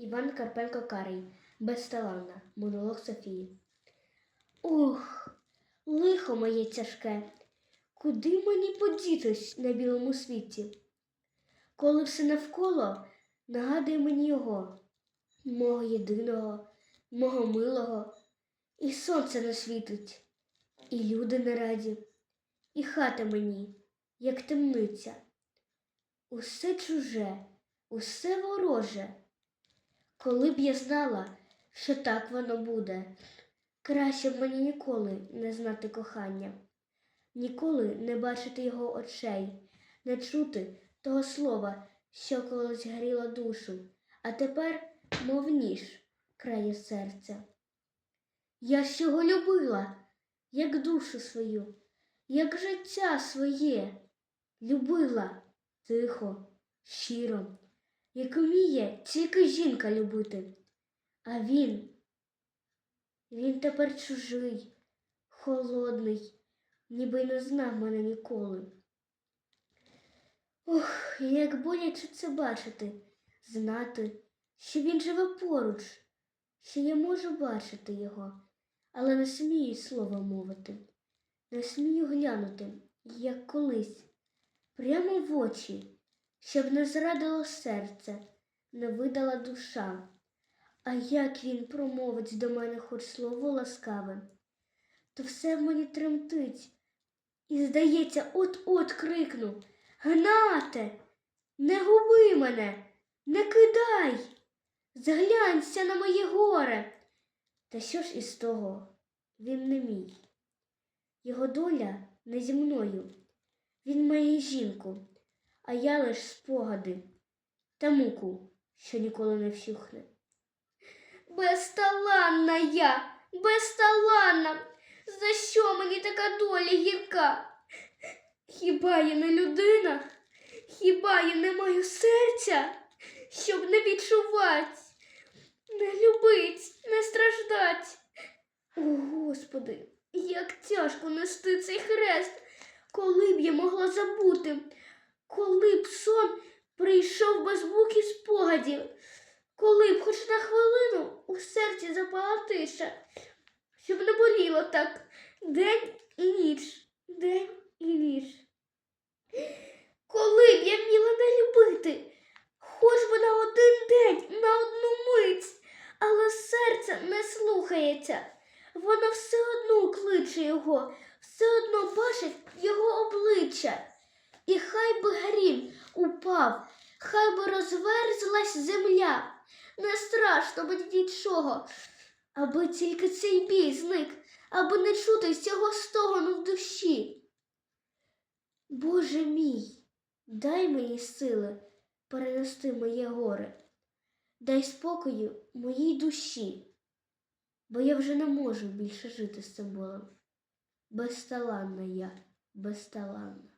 Іван Карпенко Карий. Безталанна. Монолог Софії. Ух, лихо моє тяжке. Куди мені подітись на білому світі? Коли все навколо нагадує мені його, мого єдиного, мого милого, і сонце не світить, і люди не раді, і хата мені, як темниця. Усе чуже, усе вороже. Коли б я знала, що так воно буде, краще б мені ніколи не знати кохання, ніколи не бачити його очей, не чути того слова, що колись гріло душу, а тепер, мов ніж, крає серця. Я ж його любила, як душу свою, як життя своє, любила тихо, щиро, як вміє тільки жінка любити. А він, він тепер чужий, холодний, ніби й не знав мене ніколи. Ох, як боляче це бачити, знати, що він живе поруч, що я можу бачити його, але не смію слова мовити, не смію глянути, як колись, прямо в очі, щоб не зрадило серце, не видала душа. А як він промовить до мене хоч слово ласкаве, то все в мені тремтить, і, здається, от-от крикну Гнате, не губи мене, не кидай, зглянься на моє горе. Та що ж із того? Він не мій. Його доля не зі мною. Він має жінку, а я лиш спогади та муку, що ніколи не вщухне. Безталанна я, безталанна. За що мені така доля гірка? Хіба я не людина? Хіба я не маю серця, щоб не відчувати, не любить, не страждать? О, Господи, як тяжко нести цей хрест, коли б я могла забути, коли б сон прийшов без бук і спогадів, коли б хоч на хвилину у серці запала тиша, щоб не боліло так день і ніч, день і ніч. Коли б я вміла не любити, хоч би на один день, на одну мить, але серце не слухається. Воно все одно кличе його, все одно бачить його обличчя. І хай би грім упав, хай би розверзлась земля. Не страшно мені нічого, аби тільки цей біль зник, аби не чути цього стогону в душі. Боже мій, дай мені сили перенести моє горе, дай спокою моїй душі, бо я вже не можу більше жити з цим болем. Безталанна я, безталанна.